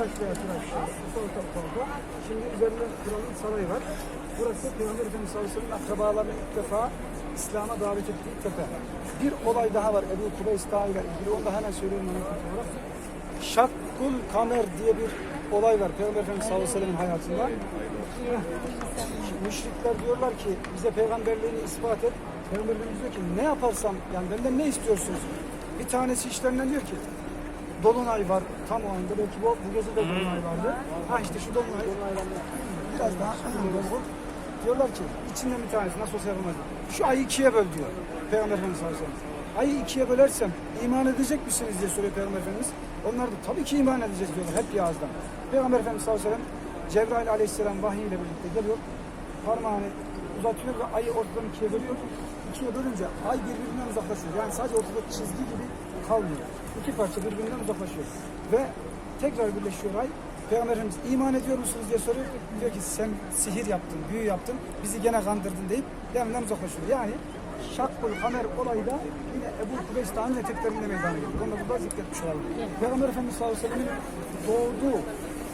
tıraş veya tıraş sol tarafa. Şimdi üzerinde kralın sarayı var. Burası Peygamber Efendimiz sallallahu aleyhi ve sellem akrabalarını ilk defa İslam'a davet ettiği tepe. Bir olay daha var Ebu Kubeys Dağı ile ilgili. Onu da hemen anlatmak olarak. Şakkul Kamer diye bir olay var Peygamber Efendimiz sallallahu aleyhi hayatında. Müşrikler diyorlar ki bize peygamberliğini ispat et. Peygamber Efendimiz diyor ki ne yaparsam yani benden ne istiyorsunuz? Bir tanesi işlerinden diyor ki Dolunay var tam o anda belki bu, bu gece de Dolunay vardı. Ha işte şu Dolunay. Biraz daha olur. Diyorlar ki içinden bir tanesi nasıl olsa yapamaz. Şu ayı ikiye böl diyor. Peygamber Efendimiz sallallahu aleyhi ve sellem. Ayı ikiye bölersem iman edecek misiniz diye soruyor Peygamber Efendimiz. Onlar da tabii ki iman edeceğiz diyorlar hep bir ağızdan. Peygamber Efendimiz sallallahu aleyhi ve sellem Cebrail aleyhisselam vahiy ile birlikte geliyor. Parmağını uzatıyor ve ayı ortadan ikiye bölüyor. İkiye bölünce ay birbirinden uzaklaşıyor. Yani sadece ortada çizgi gibi kalmıyor. İki parça birbirinden uzaklaşıyor. Ve tekrar birleşiyor ay. Peygamber Efendimiz iman ediyor musunuz diye soruyor. Diyor ki sen sihir yaptın, büyü yaptın, bizi gene kandırdın deyip yanından uzaklaşıyor. Yani Şakkul Kamer olayı da yine Ebu Kubeys Dağı'nın eteklerinde meydana geliyor. Onu da burada zikretmiş olalım. Peygamber Efendimiz sallallahu aleyhi ve sellem'in doğduğu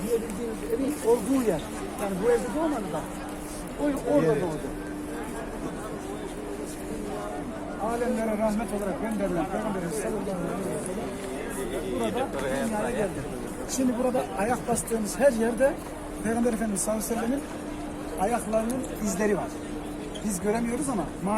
diyebildiğimiz evin olduğu yer. Yani bu evde doğmadı da o orada doğdu. Alemlere rahmet olarak gönderilen Peygamberimiz sallallahu burada dünyaya geldi. Şimdi burada ayak bastığımız her yerde Peygamber Efendimiz sallallahu aleyhi ve sellemin ayaklarının izleri var. Biz göremiyoruz ama manevi